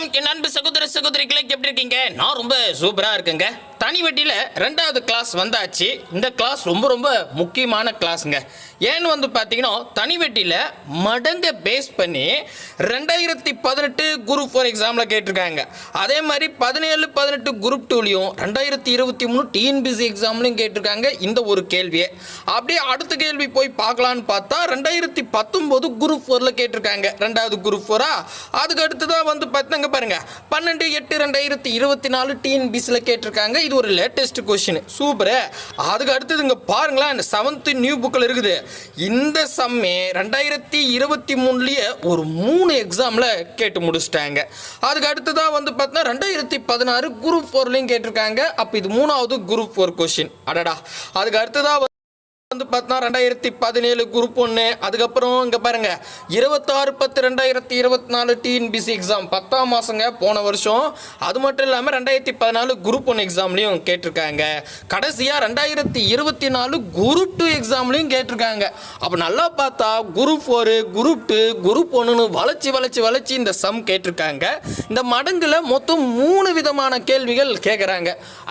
வணக்கம். என் அன்பு சகோதர சகோதரிகளை எப்படி இருக்கீங்க? நான் ரொம்ப சூப்பரா இருக்கேங்க. தனி வட்டியில் ரெண்டாவது கிளாஸ் வந்தாச்சு. இந்த கிளாஸ் ரொம்ப ரொம்ப முக்கியமான கிளாஸுங்க ஏன்னு வந்து பார்த்தீங்கன்னா தனி வட்டியில் மடங்கை பேஸ் பண்ணி ரெண்டாயிரத்தி பதினெட்டு குரூப் ஃபோர் எக்ஸாமில் கேட்டிருக்காங்க. அதே மாதிரி பதினேழு பதினெட்டு குரூப் டூலையும் ரெண்டாயிரத்தி இருபத்தி மூணு டிஎன்பிசி எக்ஸாம்லையும் கேட்டிருக்காங்க இந்த ஒரு கேள்வியை. அப்படியே அடுத்த கேள்வி போய் பார்க்கலான்னு பார்த்தா ரெண்டாயிரத்தி பத்தொம்போது குரூப் ஃபோரில் கேட்டிருக்காங்க. ரெண்டாவது குரூப் ஃபோரா அதுக்கு அடுத்ததாக வந்து பார்த்தாங்க பாருங்க. பன்னெண்டு எட்டு ரெண்டாயிரத்தி இருபத்தி நாலு டிஎன்பிசியில் கேட்டிருக்காங்க. இது ஒரு லேட்டஸ்ட் கொஷின் சூப்பரு அதுக்கு அடுத்தது இங்கே பாருங்களேன் செவன்த்து நியூ புக்கில் இருக்குது. இந்த சம்மே ரெண்டாயிரத்தி இருபத்தி மூணுலேயே ஒரு மூணு எக்ஸாமில் கேட்டு முடிச்சிட்டாங்க. அதுக்கு அடுத்ததாக வந்து பார்த்தீங்கன்னா ரெண்டாயிரத்தி பதினாறு குரூப் ஃபோர்லேயும் கேட்டிருக்காங்க. அப்போ இது மூணாவது குரூப் ஃபோர் கொஷின் அடடா. அதுக்கு அடுத்ததாக வந்து பார்த்தா ரெண்டாயிரத்தி பதினேழு குரூப் ஒன்று அதுக்கப்புறம் இங்கே பாருங்க இருபத்தாறு பத்து ரெண்டாயிரத்தி இருபத்தி நாலு டிஎன்பிசி எக்ஸாம் பத்தாம் மாதங்க போன வருஷம். அது மட்டும் இல்லாமல் ரெண்டாயிரத்தி பதினாலு குரூப் ஒன் எக்ஸாம்லேயும் கேட்டிருக்காங்க. கடைசியாக ரெண்டாயிரத்தி இருபத்தி நாலு குரூப் டூ எக்ஸாம்லேயும் கேட்டிருக்காங்க. அப்போ நல்லா பார்த்தா group four group two group ஒன்றுன்னு வளைச்சி வளைச்சி வளைச்சி இந்த சம் கேட்டிருக்காங்க. இந்த மடங்கில் மொத்தம் மூணு விதமான கேள்விகள் கேட்குறாங்க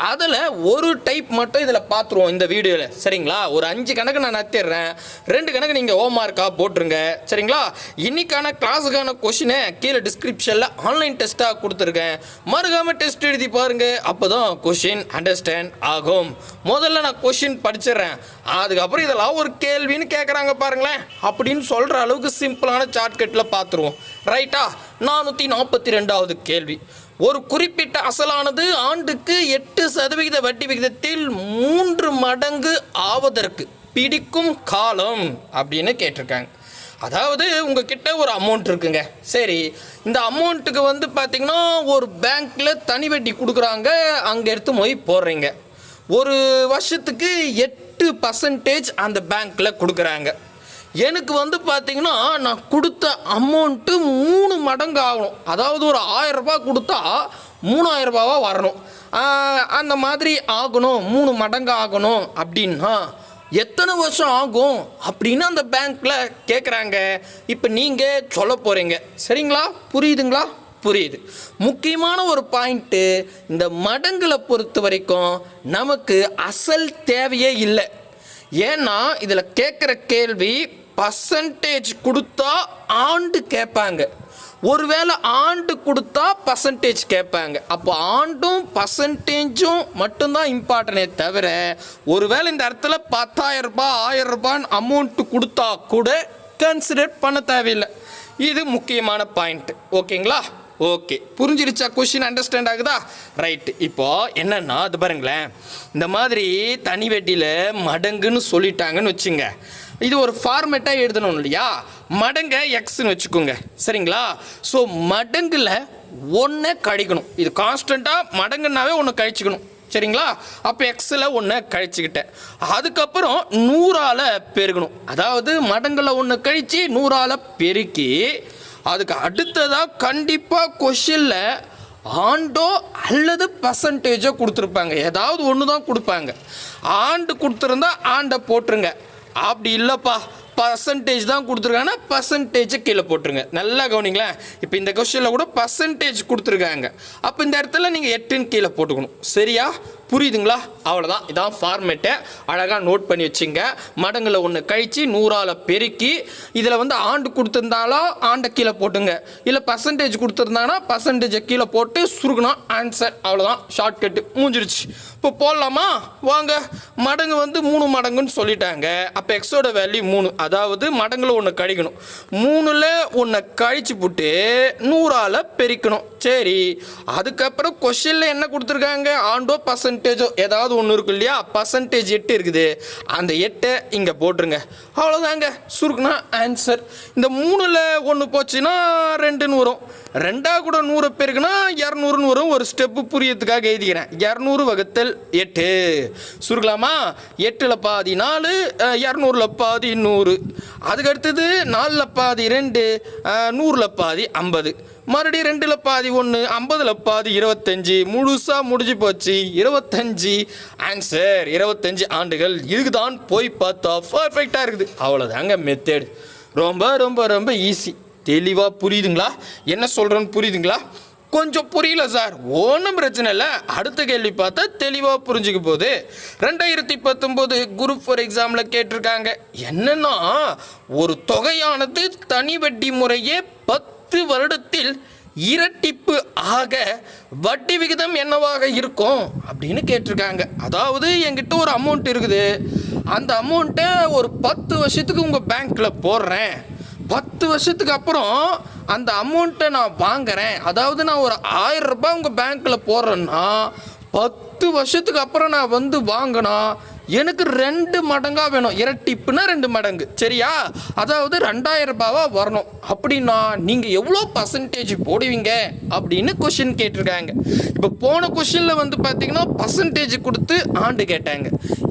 அதில் ஒரு டைப் மட்டும் இதில் பார்த்துருவோம் இந்த வீடியோவில் சரிங்களா? ஒரு அஞ்சு கணக்கு நான் நடத்திடுறேன் ரெண்டு கணக்கு நீங்கள் ஹோம்மார்க்காக போட்டுருங்க. சரிங்களா? இன்னைக்கான கிளாஸுக்கான கொஷினை கீழே டிஸ்கிரிப்ஷனில் ஆன்லைன் டெஸ்ட்டாக கொடுத்துருக்கேன். மறுக்காமல் டெஸ்ட் எழுதி பாருங்கள் அப்போ தான் கொஷின் அண்டர்ஸ்டாண்ட் ஆகும். முதல்ல நான் கொஷின் படிச்சிடுறேன். அதுக்கப்புறம் இதெல்லாம் ஒரு கேள்வின்னு கேட்குறாங்க பாருங்களேன். அப்படின்னு சொல்கிற அளவுக்கு சிம்பிளான ஷார்ட்கட்டில் பார்த்துருவோம் ரைட்டா நானூற்றி நாற்பத்தி ரெண்டாவது கேள்வி. ஒரு குறிப்பிட்ட அசலானது ஆண்டுக்கு எட்டு சதவிகித வட்டி விகிதத்தில் மூன்று மடங்கு ஆவதற்கு பிடிக்கும் காலம் அப்படின்னு கேட்டிருக்காங்க. அதாவது உங்ககிட்ட ஒரு அமௌண்ட் இருக்குங்க. சரி இந்த அமௌண்ட்டுக்கு வந்து பார்த்தீங்கன்னா ஒரு பேங்க்கில் தனி வட்டி கொடுக்குறாங்க அங்கே எடுத்து போய் போடுறீங்க. ஒரு வருஷத்துக்கு எட்டு பர்சன்டேஜ் அந்த பேங்க்கில் கொடுக்குறாங்க. எனக்கு வந்து பார்த்தீங்கன்னா நான் கொடுத்த அமௌண்ட்டு மூணு மடங்கு ஆகணும். அதாவது ஒரு ஆயிரம் கொடுத்தா மூணாயிரரூபாவாக வரணும். அந்த மாதிரி ஆகணும் மூணு மடங்கு ஆகணும் அப்படின்னா எத்தனை வருஷம் ஆகும் அப்படின்னு அந்த பேங்க்கில் கேட்குறாங்க இப்போ நீங்கள் சொல்ல போகிறீங்க சரிங்களா? புரியுதுங்களா? புரியுது. முக்கியமான ஒரு பாயிண்ட்டு இந்த மடங்களை பொறுத்த வரைக்கும் நமக்கு அசல் தேவையே இல்லை. ஏன்னா இதில் கேட்குற கேள்வி பர்சன்டேஜ் கொடுத்தா ஆண்டு கேட்பாங்க. ஒருவேளை ஆண்டு கொடுத்தா பர்சன்டேஜ் கேட்பாங்க. அப்போ ஆண்டும் பர்சன்டேஜும் மட்டும்தான் இம்பார்ட்டனே தவிர ஒருவேளை இந்த இடத்துல பத்தாயிரம் ரூபாய் ஆயிரம் ரூபான்னு அமௌண்ட்டு கொடுத்தா கூட கன்சிடர் பண்ண தேவையில்லை. இது முக்கியமான பாயிண்ட் ஓகேங்களா? ஓகே. புரிஞ்சிருச்சா? கொஷின் அண்டர்ஸ்டாண்ட் ஆகுதா? ரைட்டு இப்போ என்னன்னா அது பாருங்களேன். இந்த மாதிரி தனி வெட்டியில் மடங்குன்னு சொல்லிட்டாங்கன்னு வச்சுங்க. இது ஒரு ஃபார்மேட்டாக எழுதணும் இல்லையா? மடங்க எக்ஸ்னு வச்சுக்கோங்க. சரிங்களா? ஸோ மடங்கில் ஒன்றை கழிக்கணும். இது கான்ஸ்டண்ட்டாக மடங்குனாவே ஒன்று கழிச்சுக்கணும். சரிங்களா? அப்போ எக்ஸில் ஒன்று கழிச்சுக்கிட்டேன். அதுக்கப்புறம் நூறால் பெருகணும். அதாவது மடங்கில் ஒன்று கழித்து நூறால் பெருக்கி அதுக்கு அடுத்ததாக கண்டிப்பாக கொஷினில் ஆண்டோ அல்லது பர்சன்டேஜோ கொடுத்துருப்பாங்க. ஏதாவது ஒன்று தான் கொடுப்பாங்க. ஆண்டு கொடுத்துருந்தா ஆண்டை போட்டுருங்க. அப்படி இல்லைப்பா. பர்சன்டேஜ் தான் கொடுத்துருக்காங்கன்னா பர்சன்டேஜை கீழே போட்டுருங்க. நல்லா கவனிங்களேன் இப்போ இந்த கொஸ்டினில் கூட பர்சன்டேஜ் கொடுத்துருக்காங்க. அப்போ இந்த இடத்துல நீங்கள் எட்டுன்னு கீழே போட்டுக்கணும். சரியா? புரியுதுங்களா? அவ்வளோதான் இதான் ஃபார்மேட்டை அழகாக நோட் பண்ணி வச்சுங்க. மடங்கில் ஒன்று கழித்து நூறால் பெருக்கி இதில் வந்து ஆண்டு கொடுத்துருந்தாலும் ஆண்டை கீழே போட்டுங்க. இல்லை பர்சன்டேஜ் கொடுத்துருந்தாங்கன்னா பர்சன்டேஜை கீழே போட்டு சுருக்கணும் ஆன்சர் அவ்வளோதான் ஷார்ட்கட்டு மூஞ்சிருச்சு இப்போ போடலாமா? வாங்க. மடங்கு வந்து மூணு மடங்குன்னு சொல்லிட்டாங்க. அப்போ எக்ஸோட வேல்யூ மூணு. அதாவது மடங்கில் ஒன்று கழிக்கணும். மூணில் ஒன்று கழிச்சு போட்டு நூறால் பெருக்கணும். சரி. அதுக்கப்புறம் கொஷினில் என்ன கொடுத்துருக்காங்க? ஆண்டோ பர்சன்டேஜ் ஏதாவது ஒன்று இருக்கு இல்லையா? பர்சன்டேஜ் எட்டு இருக்குது. அந்த எட்டை இங்கே போட்டுருங்க. அவ்வளோதாங்க சுருக்குனா ஆன்சர் இந்த மூணில் ஒன்று போச்சுன்னா ரெண்டுன்னு வரும். ரெண்டாக கூட நூறு பேருக்குன்னா இரநூறுன்னு வரும். ஒரு ஸ்டெப்பு புரியறதுக்காக எழுதிக்கிறேன். இரநூறு வகுத்தல் எட்டு. சுருக்கலாமா? எட்டில் பாதி நாலு இரநூறுல பாதி நூறு. அதுக்கடுத்தது நாலில் பாதி ரெண்டு நூறில் பாதி ஐம்பது. மறுபடியும் ரெண்டில் பாதி ஒன்று ஐம்பதில் பாதி இருபத்தஞ்சி. முழுசாக முடிஞ்சு போச்சு. இருபத்தஞ்சி ஆன்சர் இருபத்தஞ்சி ஆண்டுகள். இதுதான் போய் பார்த்தா பர்ஃபெக்டாக இருக்குது. அவ்வளோதாங்க மெத்தேடு ரொம்ப ரொம்ப ரொம்ப ஈஸி தெளிவாக புரியுதுங்களா? என்ன சொல்கிறேன்னு புரியுதுங்களா? கொஞ்சம் புரியல சார். ஒன்றும் பிரச்சனை இல்லை. அடுத்த கேள்வி பார்த்தா தெளிவாக புரிஞ்சுக்க போகுது. ரெண்டாயிரத்தி பத்தொம்போது குரூப் ஃபோர் எக்ஸாமில் கேட்டிருக்காங்க. என்னன்னா ஒரு தொகையானது தனி வட்டி முறையே பத்து பத்து வருடத்தில் இரட்டிப்பு ஆக வட்டி விகிதம் என்னவாக இருக்கும் அப்படின்னு கேட்டிருக்காங்க. அதாவது என்கிட்ட ஒரு அமௌண்ட் இருக்குது. அந்த அமௌண்ட்டை ஒரு பத்து வருஷத்துக்கு உங்கள் பேங்க்கில் போடுறேன். பத்து வருஷத்துக்கு அப்புறம் அந்த அமௌண்ட்டை நான் வாங்குறேன். அதாவது நான் ஒரு ஆயிரம் ரூபாய் உங்கள் பேங்க்கில் போடுறேன்னா பத்து வருஷத்துக்கு அப்புறம் நான் வந்து வாங்கினா எனக்கு ரெண்டு மடங்காக வேணும். இரட்டிப்புனா ரெண்டு மடங்கு. சரியா? அதாவது ரெண்டாயிரம் ரூபாவா வரணும். அப்படின்னா நீங்கள் எவ்வளோ பர்சன்டேஜ் போடுவீங்க? அப்படின்னு கொஷின் கேட்டிருக்காங்க. இப்போ போன கொஷினில் வந்து பார்த்தீங்கன்னா பர்சன்டேஜ் கொடுத்து ஆண்டு கேட்டாங்க.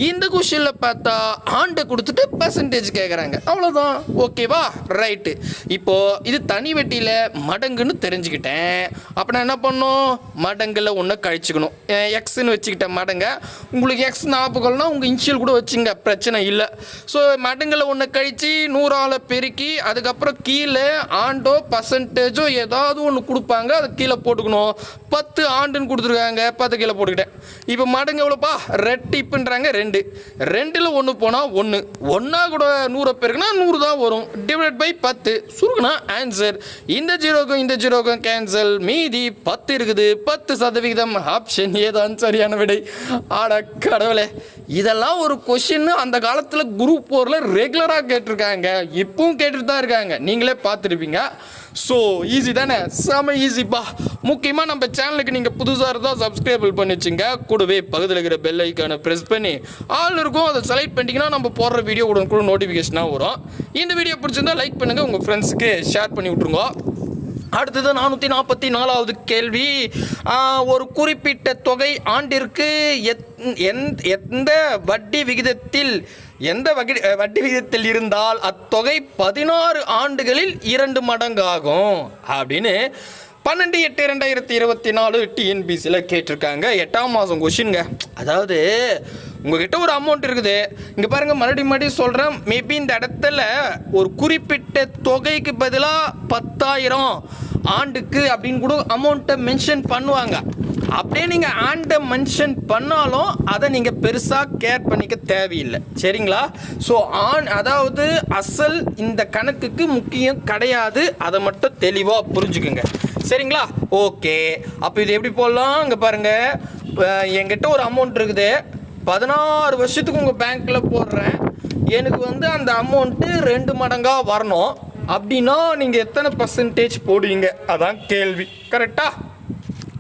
இந்த கொஷினில் பார்த்தா ஆண்டை கொடுத்துட்டு பர்சன்டேஜ் கேட்குறாங்க அவ்வளோதான் ஓகேவா ரைட்டு இப்போது இது தனி வெட்டியில் மடங்குன்னு தெரிஞ்சுக்கிட்டேன். அப்போ நான் என்ன பண்ணணும் மடங்கில் ஒன்று கழிச்சுக்கணும். எக்ஸ்ன்னு வச்சுக்கிட்டேன் மடங்க. உங்களுக்கு எக்ஸ் ஞாபகம்னா உங்கள் இன்ஷியல் கூட வச்சுங்க. பிரச்சனை இல்லை. ஸோ மடங்கில் ஒன்று கழித்து நூறால் பெருக்கி அதுக்கப்புறம் கீழே ஆண்டோ பர்சன்டேஜோ ஏதாவது ஒன்று கொடுப்பாங்க. அதை கீழே போட்டுக்கணும். பத்து ஆண்டுன்னு கொடுத்துருக்காங்க. பத்து கீழே போட்டுக்கிட்டேன். இப்போ மடங்கு எவ்வளோப்பா? ரெட்டிப்புன்றாங்க ரெண்டு. ரெண்டில் ஒன்று போனால் ஒன்று ஒன்றா கூட நூறு பேருக்குன்னா நூறு தான் வரும். டிவைட் பை பத்து. சுருக்குனா ஆன்சர் இந்த ஜீரோக்கும் இந்த ஜீரோக்கும் கேன்சல் மீதி பத்து இருக்குது. பத்து சதவிகிதம் ஆப்ஷன் ஏதான் சரியான விடை? ஆட கடவுளே. இதெல்லாம் ஒரு கொஷின்னு அந்த காலத்தில் குரூப் ஃபோரில் ரெகுலராக கேட்டிருக்காங்க. இப்பவும் கேட்டுட்டு தான் இருக்காங்க. நீங்களே பார்த்துருப்பீங்க. ஸோ ஈஸி தானே? செம ஈஸிப்பா முக்கியமாக நம்ம சேனலுக்கு நீங்கள் புதுசாக இருந்தால் சப்ஸ்கிரைபிள் பண்ணி வச்சுங்க. கூடவே பக்கத்தில் இருக்கிற பெல் ஐக்கானை ப்ரெஸ் பண்ணி ஆல் இருக்கும் அதை செலக்ட் பண்ணிட்டீங்கன்னா நம்ம போடுற வீடியோ கூட நோட்டிஃபிகேஷனாக வரும். இந்த வீடியோ பிடிச்சிருந்தா லைக் பண்ணுங்கள் உங்கள் ஃப்ரெண்ட்ஸுக்கு ஷேர் பண்ணி விட்ருங்க அடுத்தது நானூற்றி நாற்பத்தி நாலாவது கேள்வி. ஒரு குறிப்பிட்ட தொகை ஆண்டிற்கு எத்- எந்த- எந்த வட்டி விகிதத்தில் எந்த வகி வட்டி விகிதத்தில் இருந்தால் அத்தொகை பதினாறு ஆண்டுகளில் இரண்டு மடங்கு ஆகும் அப்படின்னு பன்னெண்டு எட்டு ரெண்டாயிரத்தி இருபத்தி நாலு டிஎன்பிசியில் கேட்டிருக்காங்க. எட்டாம் மாதம் கொஷின்ங்க அதாவது உங்ககிட்ட ஒரு அமௌண்ட் இருக்குது. இங்கே பாருங்கள் மறுபடியும் மறுபடியும் சொல்கிறேன் மேபி இந்த இடத்துல ஒரு குறிப்பிட்ட தொகைக்கு பதிலாக பத்தாயிரம் ஆண்டுக்கு அப்படின்னு கூட அமௌண்ட்டை மென்ஷன் பண்ணுவாங்க. அப்படியே நீங்கள் ஆண்டை மென்ஷன் பண்ணாலும் அதை நீங்கள் பெருசாக கேர் பண்ணிக்க தேவையில்லை. சரிங்களா? ஸோ ஆன் அதாவது அசல் இந்த கணக்குக்கு முக்கியம் கிடையாது. அதை மட்டும் தெளிவாக புரிஞ்சுக்குங்க. சரிங்களா? ஓகே. அப்போ இது எப்படி போடலாம்? இங்கே பாருங்கள் என்கிட்ட ஒரு அமௌண்ட் இருக்குது. பதினாறு வருஷத்துக்கு உங்கள் பேங்க்கில் போடுறேன். எனக்கு வந்து அந்த அமௌண்ட்டு ரெண்டு மடங்காக வரணும். அப்படின்னா நீங்கள் எத்தனை பர்சன்டேஜ் போடுவீங்க? அதான் கேள்வி. கரெக்டாக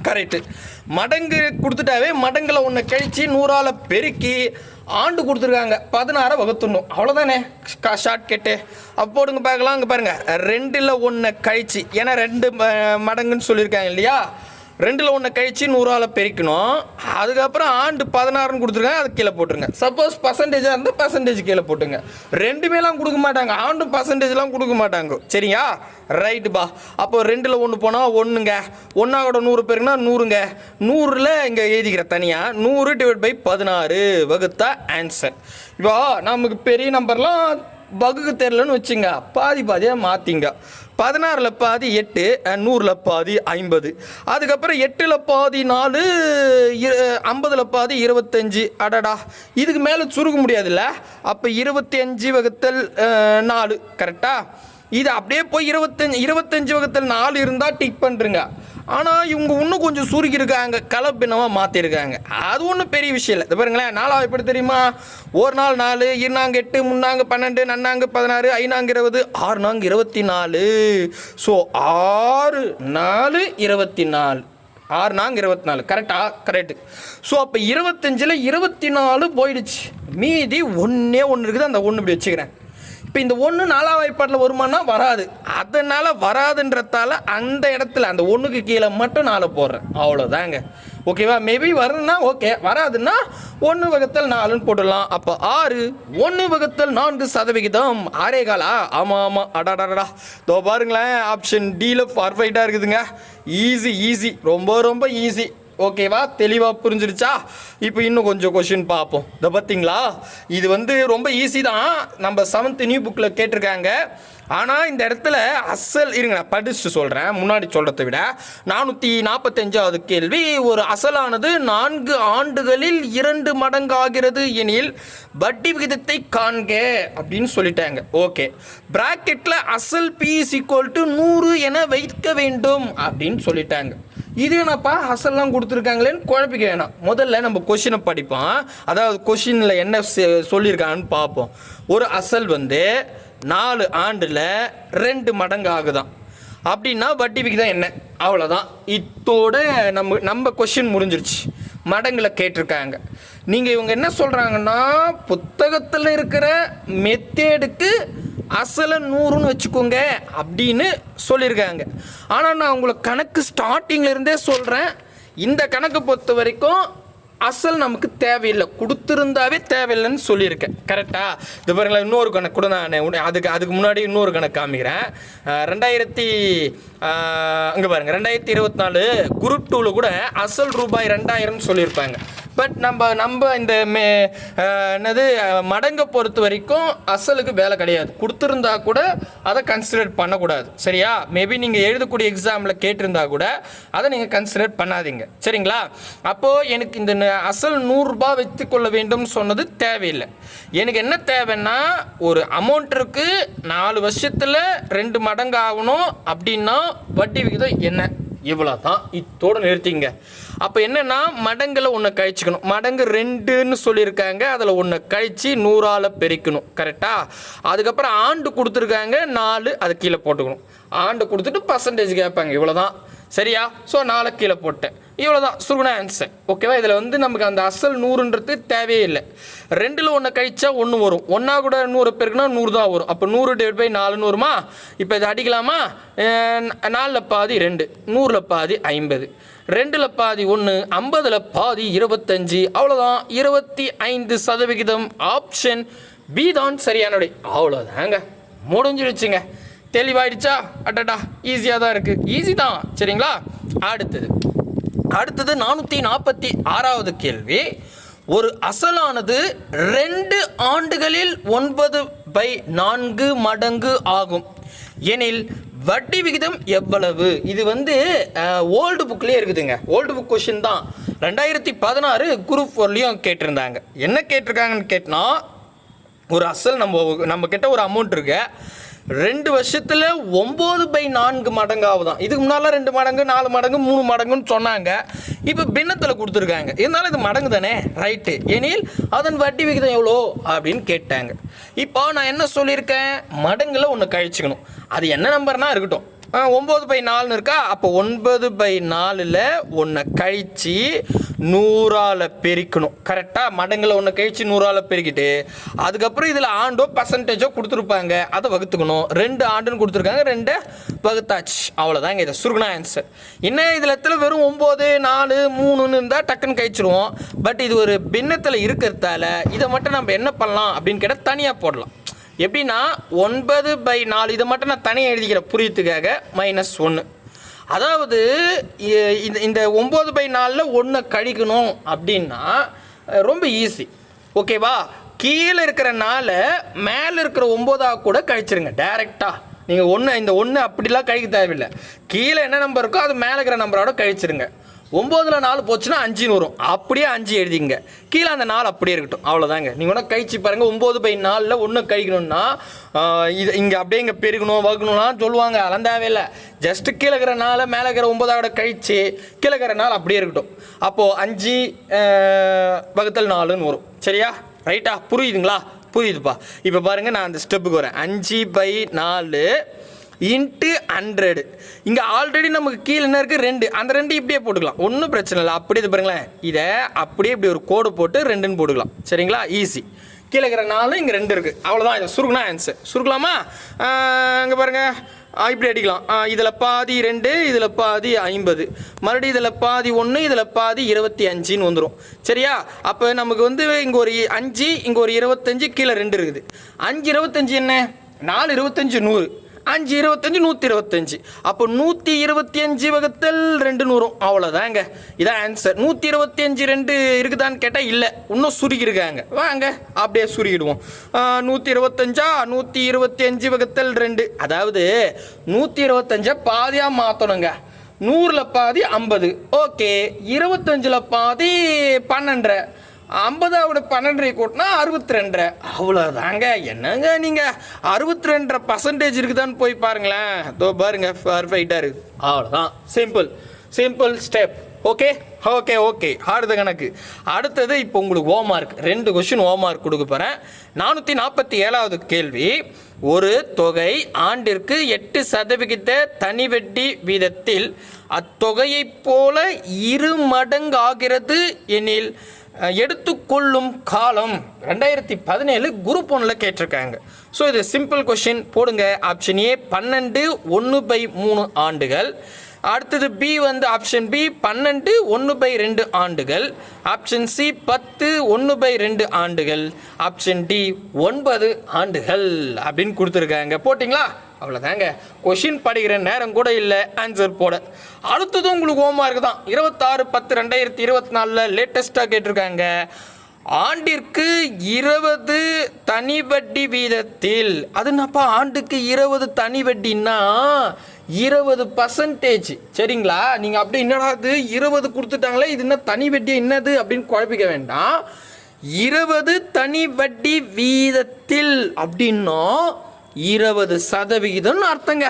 கரெக்டு மடங்கு கொடுத்துட்டாவே மடங்கில் ஒன்று கழித்து நூறால் பெருக்கி ஆண்டு கொடுத்துருக்காங்க. பதினாறை வகுத்துடணும். அவ்வளோதானே ஷார்ட் கட்டு அப்போ போடுங்க பார்க்கலாம். அங்கே பாருங்கள் ரெண்டில் ஒன்று கழிச்சு. ஏன்னா ரெண்டு ம- மடங்குன்னு சொல்லியிருக்காங்க இல்லையா? ரெண்டில் ஒன்று கழிச்சு நூறால் பெருக்கணும். அதுக்கப்புறம் ஆண்டு பதினாறுன்னு கொடுத்துருக்காங்க அது கீழே போட்டுருங்க. சப்போஸ் பர்சன்டேஜாக இருந்தால் பர்சன்டேஜ் கீழே போட்டுங்க. ரெண்டுமேலாம் கொடுக்க மாட்டாங்க. ஆண்டு பர்சன்டேஜ்லாம் கொடுக்க மாட்டாங்க. சரியா? ரைட்டு பா. அப்போ ரெண்டில் ஒன்று போனால் ஒன்றுங்க ஒன்றா கூட நூறு பேருக்குன்னா நூறுங்க. நூறில் இங்கே எழுதிக்கிற தனியாக நூறு டிவைட் பை பதினாறு. வகுத்தா ஆன்சர் இப்போ நமக்கு பெரிய நம்பர்லாம் வகுக்கு தெரிலன்னு வச்சுங்க. பாதி பாதியாக மாற்றிங்க பதினாறில் பாதி எட்டு நூறில் பாதி ஐம்பது. அதுக்கப்புறம் எட்டில் பாதி நாலு ஐம்பதில் பாதி இருபத்தஞ்சி. அடடா இதுக்கு மேலே சுருக்க முடியாதுல்ல? அப்போ இருபத்தி அஞ்சு வகுத்தல் நாலு. கரெக்டாக இது அப்படியே போய் இருபத்தஞ்சு இருபத்தஞ்சி வகுத்தல் நாலு இருந்தால் டிக் பண்ணுறங்க ஆனால் இவங்க இன்னும் கொஞ்சம் சுருக்கியிருக்காங்க கலப்பினமாக மாற்றிருக்காங்க அது ஒன்றும் பெரிய விஷயம் இல்லை. இது பாருங்களேன் நாலாவது எப்படி தெரியுமா? ஒரு நாள் நாலு இருநாங்க எட்டு முன்னாங்க பன்னெண்டு நன்னாங்க பதினாறு ஐநாங்க இருபது ஆறு நாங்க இருபத்தி நாலு ஸோ ஆறு நாலு இருபத்தி நாலு ஆறு நாங்க இருபத்தி நாலு கரெக்டா கரெக்டு ஸோ அப்போ இருபத்தஞ்சில் இருபத்தி நாலு போயிடுச்சு. மீதி ஒன்றே ஒன்று இருக்குது. அந்த ஒன்று இப்படி வச்சுக்கிறேன். இப்போ இந்த ஒன்று நாலாம் வாய்ப்பாட்டில் வருமானா வராது. அதனால் வராதுன்றதால அந்த இடத்துல அந்த ஒன்றுக்கு கீழே மட்டும் நாலு போடுறேன். அவ்வளோதாங்க ஓகேவா மேபி வரணும்னா ஓகே வராதுன்னா ஒன்று வகுத்தல் நாலுன்னு போட்டுடலாம். அப்போ ஆறு ஒன்று வகுத்தல் நான்கு சதவிகிதம். ஆரே காலா? ஆமாம் ஆமாம் அடாடாடா இதோ பாருங்களேன் ஆப்ஷன் டியில் பர்ஃபெக்டாக இருக்குதுங்க. ஈஸி ஈஸி ரொம்ப ரொம்ப ஈஸி ஓகேவா? தெளிவாக புரிஞ்சிருச்சா இப்போ இன்னும் கொஞ்சம் கொஷின் பார்ப்போம். இதை பார்த்தீங்களா? இது வந்து ரொம்ப ஈஸி தான். நம்ம செவன்த் நியூ புக்கில் கேட்டிருக்காங்க. ஆனால் இந்த இடத்துல அசல் இருங்க நான் படிச்சுட்டு சொல்கிறேன் முன்னாடி சொல்கிறத விட நானூற்றி நாற்பத்தஞ்சாவது கேள்வி. ஒரு அசலானது நான்கு ஆண்டுகளில் இரண்டு மடங்கு ஆகிறது எனில் வட்டி விகிதத்தை காண்க அப்படின்னு சொல்லிட்டாங்க. ஓகே. ப்ராக்கெட்டில் அசல் பி இஸ் ஈக்குவல் டு நூறு என வைக்க வேண்டும் அப்படின்னு சொல்லிட்டாங்க. இது என்னப்பா? அசல்லாம் கொடுத்துருக்காங்களேன்னு குழப்பிக்க வேணாம். முதல்ல நம்ம கொஷினை படிப்போம். அதாவது கொஷினில் என்ன செ- சொல்லியிருக்காங்கன்னு பார்ப்போம். ஒரு அசல் வந்து நாலு ஆண்டில் ரெண்டு மடங்கு ஆகுதான். அப்படின்னா வட்டி விகிதம் என்ன? அவ்வளோதான் இத்தோட நம்ம நம்ம கொஷின் முடிஞ்சிருச்சு. மடங்களை கேட்டிருக்காங்க. நீங்கள் இவங்க என்ன சொல்கிறாங்கன்னா புத்தகத்தில் இருக்கிற மெத்தேடுக்கு அசலை நூறுன்னு வச்சுக்கோங்க அப்படின்னு சொல்லியிருக்காங்க. ஆனால் நான் உங்களுக்கு கணக்கு ஸ்டார்டிங்லேருந்தே சொல்கிறேன் இந்த கணக்கை பொறுத்த வரைக்கும் அசல் நமக்கு தேவையில்லை. கொடுத்துருந்தாவே தேவையில்லைன்னு சொல்லியிருக்கேன். கரெக்டாக இது பாருங்களேன் இன்னொரு கணக்கு கூட நான் அதுக்கு அதுக்கு முன்னாடி இன்னொரு கணக்கு காமிக்கிறேன். ரெண்டாயிரத்தி அங்கே பாருங்கள் ரெண்டாயிரத்தி இருபத்தி நாலு குரூப் டூவில் கூட அசல் ரூபாய் ரெண்டாயிரம்னு சொல்லியிருப்பாங்க. பட் நம்ம நம்ம இந்த மே என்னது மடங்கை பொறுத்த வரைக்கும் அசலுக்கு வேலை கிடையாது. கொடுத்துருந்தா கூட அதை கன்சிடர் பண்ணக்கூடாது. சரியா? மேபி நீங்கள் எழுதக்கூடிய எக்ஸாமில் கேட்டிருந்தா கூட அதை நீங்கள் கன்சிடர் பண்ணாதீங்க. சரிங்களா? அப்போது எனக்கு இந்த ந- அசல் நூறுரூபா வைத்துக்கொள்ள வேண்டும் சொன்னது தேவையில்லை. எனக்கு என்ன தேவைன்னா ஒரு அமௌண்ட் இருக்குது நாலு வருஷத்தில் ரெண்டு மடங்கு ஆகணும் அப்படின்னா வட்டி விகிதம் என்ன? இவ்வளோ தான் இத்தோடு நிறுத்திங்க. அப்போ என்னன்னா மடங்கில் ஒன்று கழிச்சுக்கணும். மடங்கு ரெண்டுன்னு சொல்லியிருக்காங்க. அதில் ஒன்று கழிச்சு நூறால் பெருக்கணும். கரெக்டாக அதுக்கப்புறம் ஆண்டு கொடுத்துருக்காங்க நாலு அது கீழே போட்டுக்கணும். ஆண்டு கொடுத்துட்டு பர்சன்டேஜ் கேட்பாங்க இவ்வளோ தான் சரியா? ஸோ நாலு கீழே போட்டேன். இவ்வளோ தான் சுருகுண ஆன்சர் ஓகேவா இதில் வந்து நமக்கு அந்த அசல் நூறுன்றது தேவையே இல்லை. ரெண்டில் ஒன்று கழிச்சா ஒன்று வரும். ஒன்றா கூட நூறு பேருக்குனா நூறு தான் வரும். அப்போ நூறு டிவைட் பை நாலுன்னு வருமா இப்போ இதை அடிக்கலாமா? நாலில் பாதி ரெண்டு நூறில் பாதி ஐம்பது. ரெண்டில் பாதி ஒன்று ஐம்பதில் பாதி இருபத்தஞ்சி. அவ்வளோதான் இருபத்தி ஐந்து சதவிகிதம் ஆப்ஷன் பி தான் சரியான அவ்வளோதாங்க முடிஞ்சிடுச்சுங்க. தெளிவாயிடுச்சா? அட்டடா ஈஸியாக தான் இருக்குது ஈஸி தான். சரிங்களா? அடுத்தது. அடுத்தது நானூற்றி நாற்பத்தி ஆறாவது கேள்வி. ஒரு அசலானது ரெண்டு ஆண்டுகளில் ஒன்பது பை நான்கு மடங்கு ஆகும். எனில் வட்டி விகிதம் எவ்வளவு? இது வந்து ஓல்டு புக்லேயே இருக்குதுங்க. ஓல்டு புக் கொஷின் தான். ரெண்டாயிரத்தி பதினாறு குரூப் ஃபோர்லேயும் கேட்டிருந்தாங்க. என்ன கேட்டிருக்காங்கன்னு கேட்டால் ஒரு அசல் நம்ம நம்மக்கிட்ட ஒரு அமௌண்ட் இருக்குது ரெண்டு வருஷத்தில் ஒம்பது பை நான்கு மடங்காக தான் இதுக்கு முன்னால ரெண்டு மடங்கு நாலு மடங்கு மூணு மடங்குன்னு சொன்னாங்க. இப்போ பின்னத்தில் கொடுத்துருக்காங்க. இருந்தாலும் இது மடங்கு தானே? ரைட்டு எனில் அதன் வட்டி விகிதம் எவ்வளோ? அப்படின்னு கேட்டாங்க. இப்போ நான் என்ன சொல்லியிருக்கேன்? மடங்குல ஒன்று கழிச்சுக்கணும். அது என்ன நம்பர்னா இருக்கட்டும். ஒம்பது பை நாலுன்னு இருக்கா? அப்போ ஒன்பது பை நாலில் ஒன்றை கழித்து நூறால் பெருக்கணும். கரெக்டாக மடங்கில் ஒன்று கழிச்சு நூறால் பெருக்கிட்டு அதுக்கப்புறம் இதில் ஆண்டோ பர்சன்டேஜோ கொடுத்துருப்பாங்க. அதை வகுத்துக்கணும். ரெண்டு ஆண்டுன்னு கொடுத்துருக்காங்க. ரெண்டு வகுத்தாச்சு. அவ்வளோதாங்க இதை. சுருகுனா ஆன்சர் என்ன இதில் இடத்துல வெறும் ஒம்பது நாலு மூணுன்னு இருந்தால் டக்குன்னு கழிச்சிருவோம். பட் இது ஒரு பின்னத்தில் இருக்கிறதால இதை மட்டும் நம்ம என்ன பண்ணலாம் அப்படின்னு கேட்டால் தனியாக போடலாம். எப்படின்னா ஒன்பது பை நாலு இதை மட்டும் நான் தனியாக எழுதிக்கிறேன். புரியத்துக்காக மைனஸ் ஒன்று அதாவது இந்த இந்த ஒம்பது பை நாலில் ஒன்று கழிக்கணும் அப்படின்னா ரொம்ப ஈஸி ஓகேவா கீழே இருக்கிற நாளை மேலே இருக்கிற ஒம்போதா கூட கழிச்சிருங்க டேரெக்டாக நீங்கள் ஒன்று இந்த ஒன்று அப்படிலாம் கழிக்க தேவையில்லை. கீழே என்ன நம்பர் இருக்கோ அது மேலே இருக்கிற நம்பரோட கழிச்சிருங்க. ஒம்போதில் நாலு போச்சுன்னா அஞ்சுன்னு வரும் அப்படியே அஞ்சு எழுதிங்க. கீழே அந்த நாலு அப்படியே இருக்கட்டும். அவ்வளோதாங்க நீங்கள் ஒன்றா கழிச்சு பாருங்கள் ஒம்பது பை நாலில் ஒன்று கழிக்கணும்னா இது இங்கே அப்படியே இங்கே பெருகணும் வகுக்கணும்லாம் சொல்லுவாங்க. அதெல்லாம் தேவையில்லை. ஜஸ்ட்டு கீழே இருக்கிற நாளை மேலே இருக்கிற ஒம்பதாவோட கழிச்சு கீழே இருக்கிற நாள் அப்படியே இருக்கட்டும். அப்போது அஞ்சு வகுத்தல் நாலுன்னு வரும் சரியா? ரைட்டா புரியுதுங்களா? புரியுதுப்பா. இப்போ பாருங்கள் நான் அந்த ஸ்டெப்புக்கு வரேன். அஞ்சு பை நாலு இன்ட்டு ஹண்ட்ரடு. இங்கே ஆல்ரெடி நமக்கு கீழே என்ன இருக்குது ரெண்டு. அந்த ரெண்டு இப்படியே போட்டுக்கலாம். ஒன்றும் பிரச்சனை இல்லை. அப்படியே இது பாருங்களேன். இதை அப்படியே இப்படி ஒரு கோடு போட்டு ரெண்டுன்னு போட்டுக்கலாம். சரிங்களா? ஈஸி கீழே இருக்கிற நாலு இங்கே ரெண்டு இருக்குது அவ்வளோதான் இது சுருக்குனா ஆன்சர் சுருக்கலாமா? இங்கே பாருங்கள் இப்படி அடிக்கலாம். இதில் பாதி ரெண்டு இதில் பாதி ஐம்பது. மறுபடியும் இதில் பாதி ஒன்று இதில் பாதி இருபத்தி அஞ்சுன்னு வந்துடும் சரியா? அப்போ நமக்கு வந்து இங்கே ஒரு அஞ்சு இங்கே ஒரு இருபத்தஞ்சு கீழே ரெண்டு இருக்குது. அஞ்சு இருபத்தஞ்சு என்ன? நாலு இருபத்தஞ்சு நூறு. அஞ்சு இருபத்தஞ்சு நூற்றி இருபத்தஞ்சு அப்போ நூற்றி இருபத்தி அஞ்சு வகுத்தல் ரெண்டு நூறும். அவ்வளோதாங்க. இதான் ஆன்சர் நூற்றி இருபத்தி அஞ்சு ரெண்டு இருக்குதான்னு கேட்டால் இல்லை. இன்னும் சுருகிருக்காங்க வாங்க அப்படியே சுருகிடுவோம் நூற்றி இருபத்தஞ்சா நூற்றி இருபத்தி அஞ்சு வகுத்தல் ரெண்டு. அதாவது நூற்றி இருபத்தஞ்சை பாதியாக மாற்றணுங்க நூறில் பாதி ஐம்பது. ஓகே. இருபத்தஞ்சில் பாதி பன்னெண்டரை. ஐம்பதாவோட பன்னெண்டரை கூட்டினா அறுபத்தி ரெண்டரை அவ்வளோதாங்க என்னங்க நீங்கள் அறுபத்தி ரெண்டரை பர்சன்டேஜ் இருக்குதான்னு போய் பாருங்களேன். இதோ பாருங்க பர்ஃபெக்டாக இருக்குது அவ்வளோதான் simple simple step okay okay okay அடுத்த கணக்கு. அடுத்தது இப்போ உங்களுக்கு ஹோம்மார்க் ரெண்டு கொஷின் ஹோம்மார்க் கொடுக்க போகிறேன் நானூற்றி நாற்பத்தி ஏழாவது கேள்வி. ஒரு தொகை ஆண்டிற்கு எட்டு சதவிகித தனி வட்டி வீதத்தில் அத்தொகையைப் போல இரு மடங்காகிறது எனில் அஹ், எடுத்துக்கொள்ளும் காலம் ரெண்டாயிரத்தி பதினேழு குரூப் ஒன்றில் கேட்டிருக்காங்க. ஸோ இது சிம்பிள் கொஷின் போடுங்க. ஆப்ஷன் ஏ பன்னெண்டு ஒன்று பை மூணு ஆண்டுகள். அடுத்தது பி வந்து ஆப்ஷன் பி பன்னெண்டு ஒன்று பை ரெண்டு ஆண்டுகள். ஆப்ஷன் சி பத்து ஒன்று பை ரெண்டு ஆண்டுகள். ஆப்ஷன் டி ஒன்பது ஆண்டுகள் அப்படின்னு கொடுத்துருக்காங்க. போட்டிங்களா? அவ்வளோதாங்க கொஷின் படிக்கிற நேரம் கூட இல்லை. ஆன்சர் போட. அடுத்ததும் உங்களுக்கு ஹோம்ஒர்க் தான். இருபத்தாறு பத்து ரெண்டாயிரத்தி இருபத்தி நாலில் லேட்டஸ்ட்டாக கேட்டிருக்காங்க. ஆண்டிற்கு இருபது தனி வட்டி வீதத்தில். அது என்னப்பா ஆண்டுக்கு இருபது தனி வட்டின்னா இருபது பர்சன்டேஜ் சரிங்களா? நீங்கள் அப்படி என்னடா இது? இருபது கொடுத்துட்டாங்களே இது என்ன தனி வட்டி என்னது அப்படின்னு குழப்பிக்க வேண்டாம். இருபது தனி வட்டி வீதத்தில் அப்படின்னா இருபது சதவிகிதம்னு அர்த்தங்க.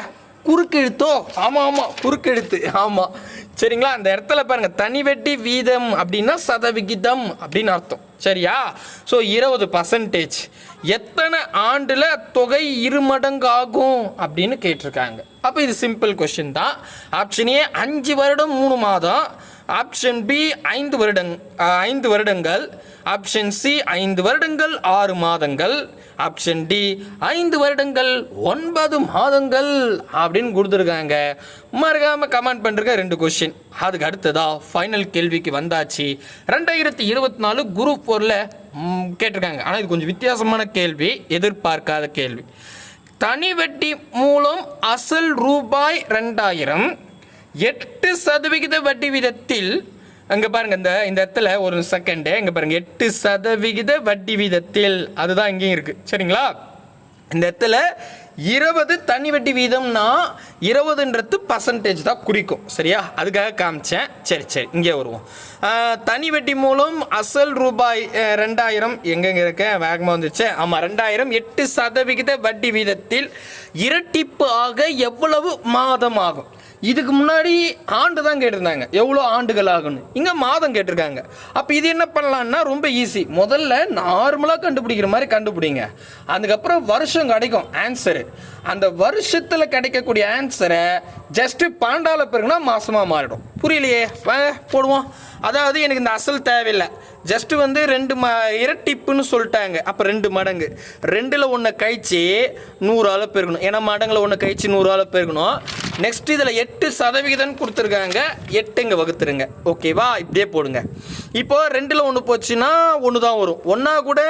குறுக்கெழுத்தோ? ஆமாம் ஆமாம் குறுக்கெழுத்து. ஆமாம் சரிங்களா? அந்த இடத்துல பாருங்கள் தனி வெட்டி வீதம் அப்படின்னா சதவிகிதம் அப்படின்னு அர்த்தம். சரியா? ஸோ இருபது பர்சன்டேஜ் எத்தனை ஆண்டில் தொகை இருமடங்கு ஆகும் அப்படின்னு கேட்டிருக்காங்க. அப்போ இது சிம்பிள் கொஷின் தான். ஆப்ஷன் ஏ அஞ்சு வருடம் மூணு மாதம். ஆப்ஷன் பி ஐந்து வருடங் ஐந்து வருடங்கள். ஆப்ஷன் சி ஐந்து வருடங்கள் ஆறு மாதங்கள். ஆப்ஷன் டி ஐந்து வருடங்கள் ஒன்பது மாதங்கள் அப்படின்னு கொடுத்துருக்காங்க. மறக்காமல் கமெண்ட் பண்ணுறக்க ரெண்டு கொஸ்டின் அதுக்கு அடுத்ததா ஃபைனல் கேள்விக்கு வந்தாச்சு. ரெண்டாயிரத்தி இருபத்தி நாலு குரூப் ஃபோரில் கேட்டிருக்காங்க. ஆனால் இது கொஞ்சம் வித்தியாசமான கேள்வி எதிர்பார்க்காத கேள்வி. தனி வட்டி மூலம் அசல் ரூபாய் ரெண்டாயிரம் எட்டு சதவிகித வட்டி வீதத்தில் அங்கே பாருங்க இந்த இந்த இடத்துல ஒரு செகண்டு இங்கே பாருங்க எட்டு சதவிகித வட்டி வீதத்தில் அதுதான் இங்கேயும் இருக்கு. சரிங்களா? இந்த இடத்துல இருபது தனி வட்டி வீதம்னா இருபதுன்றது பர்சன்டேஜ் தான் குறிக்கும். சரியா? அதுக்காக காமிச்சேன். சரி சரி இங்கே வருவோம். தனி வட்டி மூலம் அசல் ரூபாய் ரெண்டாயிரம் எங்கெங்க இருக்க? வேகமாக வந்துச்சு ஆமாம் ரெண்டாயிரம் எட்டு சதவிகித வட்டி வீதத்தில் இரட்டிப்பு ஆக எவ்வளவு மாதம் ஆகும்? இதுக்கு முன்னாடி ஆண்டு தான் கேட்டிருந்தாங்க. எவ்வளோ ஆண்டுகள் ஆகும்னு. இங்கே மாதம் கேட்டிருக்காங்க. அப்போ இது என்ன பண்ணலான்னா ரொம்ப ஈஸி முதல்ல நார்மலாக கண்டுபிடிக்கிற மாதிரி கண்டுபிடிங்க. அதுக்கப்புறம் வருஷம் கிடைக்கும். ஆன்சரு அந்த வருஷத்தில் கிடைக்கக்கூடிய ஆன்சரை ஜஸ்ட்டு பன்னெண்டால பிறகுனா மாதமாக மாறிடும். புரியலையே? போடுவோம். அதாவது எனக்கு இந்த அசல் தேவையில்லை. ஜஸ்ட் வந்து ரெண்டு ம இரட்டிப்புன்னு சொல்லிட்டாங்க. அப்போ ரெண்டு மடங்கு. ரெண்டில் ஒன்று கழிச்சு நூறு ஆளை பெருகணும். ஏன்னா மடங்கில் ஒன்று கழிச்சு நூறு ஆளை பெருகணும். நெக்ஸ்ட் இதில் எட்டு சதவிகிதம் கொடுத்துருக்காங்க. எட்டுங்க வகுத்துருங்க. ஓகேவா இப்படியே போடுங்க. இப்போ ரெண்டில் ஒன்று போச்சுன்னா ஒன்று தான் வரும். ஒன்றா கூட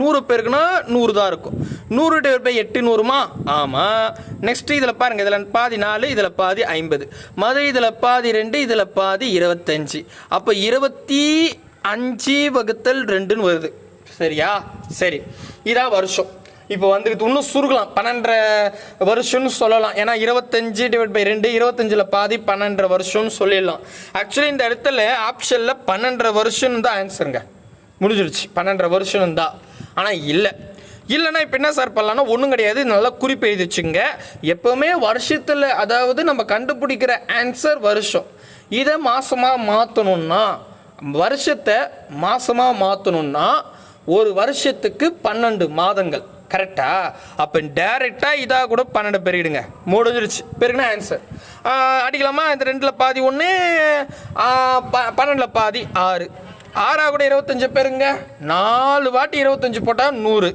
நூறு பேருக்குன்னா நூறு தான் இருக்கும். நூறு டிவைட் பை எட்டு நூறுமா? ஆமாம் நெக்ஸ்ட் இதில் பாருங்கள் இதில் பாதி நாலு இதில் பாதி ஐம்பது. மது இதில் பாதி ரெண்டு இதில் பாதி இருபத்தஞ்சி. அப்போ இருபத்தி அஞ்சு வகுத்தல் ரெண்டுன்னு வருது. சரியா? சரி. இதான் வருஷம். இப்போ வந்துக்கிட்டு இன்னும் சுருக்கலாம். பன்னெண்டரை வருஷம்னு சொல்லலாம். ஏன்னா இருபத்தஞ்சு டிவைட் பை ரெண்டு இருபத்தஞ்சில் பாதி பன்னெண்டரை வருஷம்னு சொல்லிடலாம். ஆக்சுவலி இந்த இடத்துல ஆப்ஷனில் பன்னெண்டரை வருஷம்னு தான் ஆன்சருங்க முடிஞ்சிருச்சு. பன்னெண்டரை வருஷம் தான் ஆனால் இல்லை. இல்லைன்னா இப்போ என்ன சார் பண்ணலாம்னா ஒன்றும் கிடையாது. நல்லா குறிப்பு எழுதி வச்சுங்க எப்போவுமே வருஷத்தில் அதாவது நம்ம கண்டுபிடிக்கிற ஆன்சர் வருஷம். இதை மாதமாக மாற்றணும்னா வருஷத்தை மாதமாக மாற்றணும்னா ஒரு வருஷத்துக்கு பன்னெண்டு மாதங்கள். கரெக்டா? அப்போ டேரெக்டாக இதாக கூட பன்னெண்டு பெருகிடுங்க முடிஞ்சிருச்சு. பெருகினா ஆன்சர் அடிக்கலாமா? இந்த ரெண்டில் பாதி ஒன்று பன்னெண்டில் பாதி ஆறு. ஆறாக கூட இருபத்தஞ்சி பேருங்க. நாலு வாட்டி இருபத்தஞ்சி போட்டால் நூறு.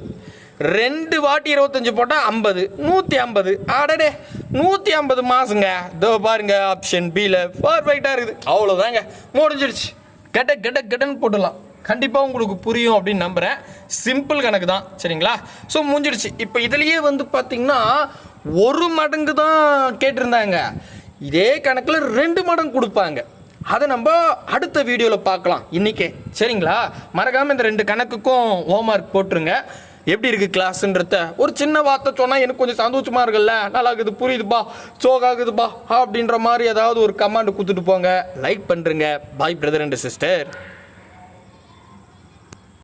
ரெண்டு வாட்டி இருபத்தஞ்சி போட்டால் ஐம்பது. நூற்றி ஐம்பது. ஆடடே நூற்றி ஐம்பது மாதங்க இதோ பாருங்க ஆப்ஷன் பியில் பர்ஃபெக்டாக இருக்குது. அவ்வளோதாங்க முடிஞ்சிருச்சு. கெட்ட கெட்ட கெட்டன்னு போட்டுடலாம். கண்டிப்பாக உங்களுக்கு புரியும் அப்படின்னு நம்புகிறேன் சிம்பிள் கணக்கு தான் சரிங்களா? ஸோ முடிஞ்சிடுச்சு இப்போ இதுலேயே வந்து பார்த்தீங்கன்னா ஒரு மடங்கு தான் கேட்டிருந்தாங்க. இதே கணக்கில் ரெண்டு மடங்கு கொடுப்பாங்க. அதை நம்ம அடுத்த வீடியோவில் பார்க்கலாம். இன்றைக்கே சரிங்களா? மறக்காமல் இந்த ரெண்டு கணக்குக்கும் ஹோம்ஒர்க் போட்டுருங்க. எப்படி இருக்குது கிளாஸ்ன்றத ஒரு சின்ன வார்த்தை சொன்னால் எனக்கு கொஞ்சம் சந்தோஷமாக இருக்குல்ல? நல்லா இருக்குது புரியுதுப்பா சோகாகுதுப்பா அப்படின்ற மாதிரி ஏதாவது ஒரு கமாண்ட் கொடுத்துட்டு போங்க. லைக் பண்ணுறங்க பாய் பிரதர் அண்ட் சிஸ்டர்